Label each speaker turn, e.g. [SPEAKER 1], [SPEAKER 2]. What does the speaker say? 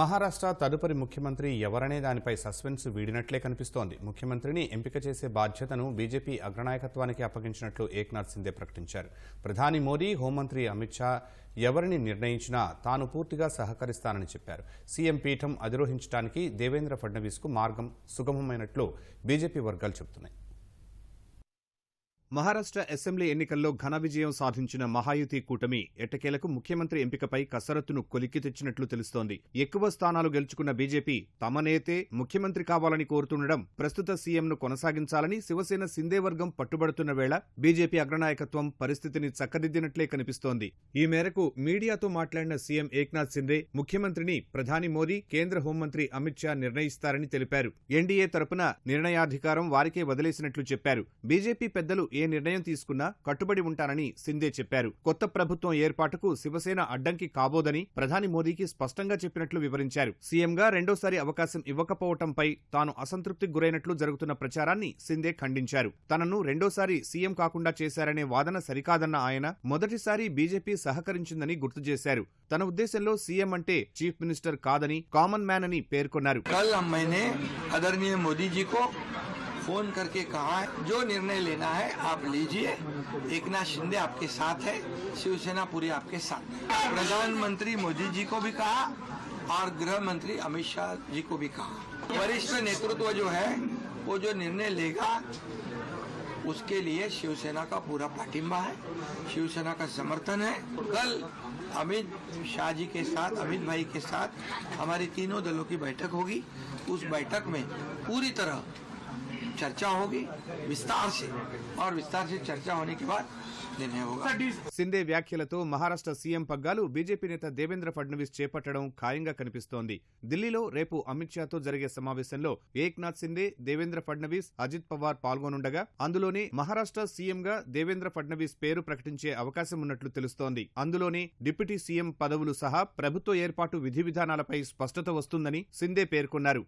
[SPEAKER 1] మహారాష్ట్ర తదుపరి ముఖ్యమంత్రి ఎవరనే దానిపై సస్పెన్స్ వీడినట్లే కనిపిస్తోంది. ముఖ్యమంత్రిని ఎంపిక చేసే బాధ్యతను బీజేపీ అగ్రనాయకత్వానికి అప్పగించినట్లు ఏక్నాథ్ సిందే ప్రకటించారు. ప్రధాని మోదీ హోంమంత్రి అమిత్ షా ఎవరిని నిర్ణయించినా తాను పూర్తిగా సహకరిస్తానని చెప్పారు. సీఎం పీఠం అధిరోహించడానికి దేవేంద్ర ఫడ్నవీస్కు మార్గం సుగమమైనట్లు బీజేపీ వర్గాలు చెబుతున్నాయి.
[SPEAKER 2] మహారాష్ట్ర అసెంబ్లీ ఎన్నికల్లో ఘన విజయం సాధించిన మహాయుతి కూటమి ఎట్టకేలకు ముఖ్యమంత్రి ఎంపికపై కసరత్తును కొలిక్కి తెచ్చినట్లు తెలుస్తోంది. ఎక్కువ స్థానాలు గెలుచుకున్న బీజేపీ తమ నేతే ముఖ్యమంత్రి కావాలని కోరుతుండడం ప్రస్తుత సీఎంను కొనసాగించాలని శివసేన సిందే వర్గం పట్టుబడుతున్న వేళ బీజేపీ అగ్రనాయకత్వం పరిస్థితిని చక్కదిద్దినట్లే కనిపిస్తోంది. ఈ మేరకు మీడియాతో మాట్లాడిన సీఎం ఏక్నాథ్ సిందే ముఖ్యమంత్రిని ప్రధాని మోదీ కేంద్ర హోంమంత్రి అమిత్ షా నిర్ణయిస్తారని తెలిపారు. ఎన్డీఏ తరపున నిర్ణయాధికారం వారికే వదిలేసినట్లు చెప్పారు. బీజేపీ పెద్దలు ఏ ఏ నిర్ణయం తీసుకున్నా కట్టుబడి ఉంటానని సింధే చెప్పారు. కొత్త ప్రభుత్వం ఏర్పాటుకు శివసేన అడ్డంకి కాబోదని ప్రధాని మోదీకి స్పష్టంగా చెప్పినట్లు వివరించారు. సీఎంగా రెండోసారి అవకాశం ఇవ్వకపోవటంపై తాను అసంతృప్తికి గురైనట్లు జరుగుతున్న ప్రచారాన్ని సింధే ఖండించారు. తనను రెండోసారి సీఎం కాకుండా చేశారనే వాదన సరికాదన్న ఆయన మొదటిసారి బీజేపీ సహకరించిందని గుర్తు చేశారు. తన ఉద్దేశంలో సీఎం అంటే చీఫ్ మినిస్టర్ కాదని కామన్ మ్యాన్ అని పేర్కొన్నారు.
[SPEAKER 3] మోదీజీ फ़ोन करके कहा है, जो निर्णय लेना है, आप लीजिए। एक नाथ शिंदे आपके साथ है, शिवसेना पूरी आपके साथ है। प्रधानमंत्री मोदी जी को भी कहा और गृह मंत्री अमित शाह जी को भी कहा। वरिष्ठ नेतृत्व जो है, वो जो निर्णय लेगा, उसके लिए शिवसेना का पूरा पाटिंबा है, शिवसेना का समर्थन है। कल अमित शाह जी के साथ, अमित भाई के साथ हमारी तीनों दलों की बैठक होगी। उस बैठक में पूरी तरह चर्चा होगी विस्तार से और विस्तार से चर्चा होने के बाद निर्णय होगा
[SPEAKER 2] సిందే వ్యాఖ్యలతో మహారాష్ట్ర సీఎం పగ్గాలు బీజేపీ నేత దేవేంద్ర ఫడ్నవీస్ చేపట్టడం ఖాయంగా కనిపిస్తోంది ఢిల్లీలో రేపు అమిత్ షాతో జరిగే సమావేశంలో ఏక్నాథ్ సిందే దేవేంద్ర ఫడ్నవీస్ అజిత్ పవార్ పాల్గొనుండగా అందులోనే మహారాష్ట్ర సీఎంగా దేవేంద్ర ఫడ్నవీస్ పేరు ప్రకటించే అవకాశం ఉన్నట్లు తెలుస్తోంది అందులోనే డిప్యూటీ సీఎం పదవులు సహా ప్రభుత్వ ఏర్పాటు విధి విధానాలపై స్పష్టత వస్తుందని సిందే పేర్కొన్నారు